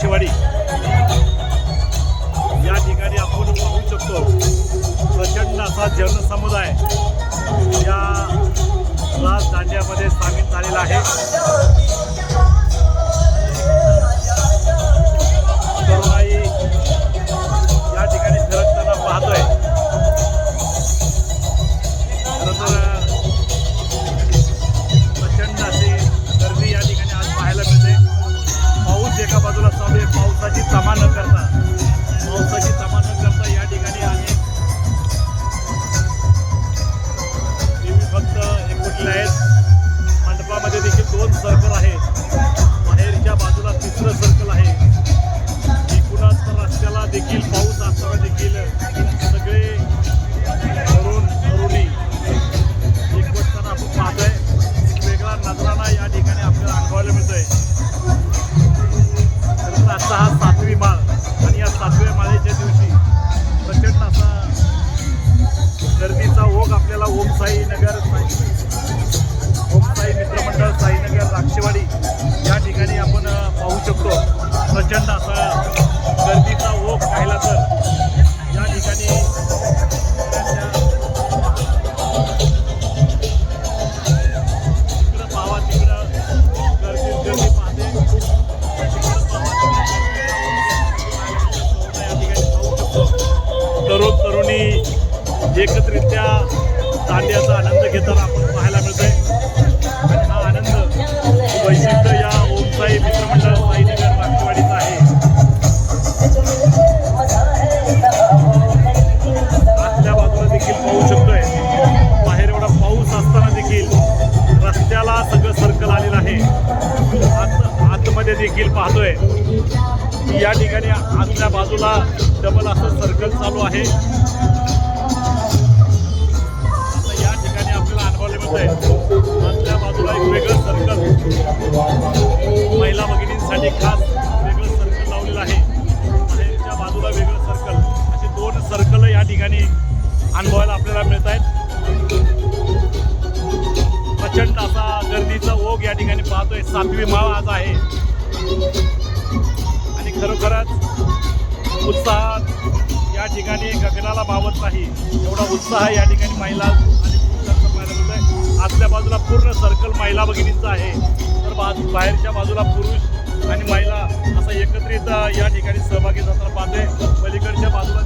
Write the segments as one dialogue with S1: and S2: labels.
S1: शिवाडी. या ठिकाणी आपण पाहू शकतो. प्रचंड असा जनसमुदाय या राजदांड्यामध्ये सामील झालेला आहे. प्रचंड असा गर्दीचा ओघ पाहिला तर या ठिकाणी तिकडं पाहावा तिकडं गर्दी गर्दी पाहते. या ठिकाणी पाहू शकतो. तरुण तरुणी एकत्रित्या दांड्याचा आनंद घेताना आपण पाहायला मिळतोय. मध्ये देखील पाहतोय. की या ठिकाणी आतल्या बाजूला डबल असं सर्कल चालू आहे. आता या ठिकाणी आपल्याला अनुभवायला आहे आतल्या बाजूला एक वेगळं सर्कल महिला भगिनींसाठी खास वेगळं सर्कल लावलेलं आहे. बाहेरच्या बाजूला वेगळं सर्कल असे दोन सर्कल या ठिकाणी अनुभवायला आपल्याला मिळत आहेत प्रचंड असा गर्दीचा ओघ या ठिकाणी पाहतोय. सातवी माळ आज आहे. आणि खरोखरच उत्साहात या ठिकाणी गगनाला मावत नाही. एवढा उत्साह या ठिकाणी महिला आणि पुरुषांचा पाहायला आतल्या बाजूला पूर्ण सर्कल महिला भगिनींचा आहे. तर बाजू बाहेरच्या बाजूला पुरुष आणि महिला असा एकत्रित या ठिकाणी सहभागी जाताना पाहते पलीकडच्या बाजूला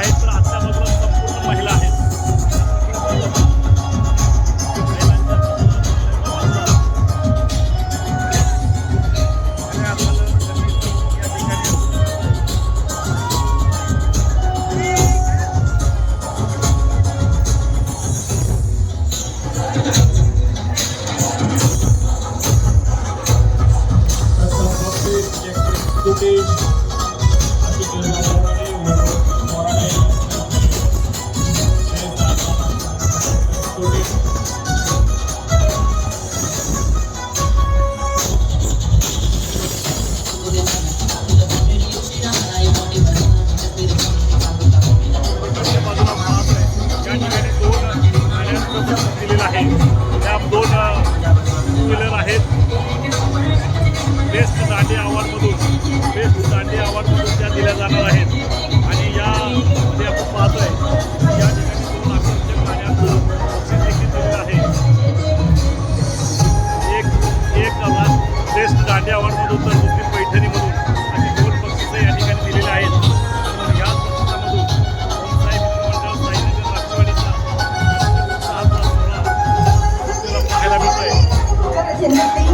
S1: आहेत तर आजच्या बाजूला संपूर्ण महिला आहेत Thank you. जाणार आहेत आणि यामध्ये आपण पाहतोय या ठिकाणी दोन लाखांच्या पाण्याचं देखील दिलेलं आहे एक एक आवाज बेस्ट दांड्यावरमधून तर दुसरी पैठणीमधून अशी दोन बक्षिसं या ठिकाणी दिलेली आहेत Gracias.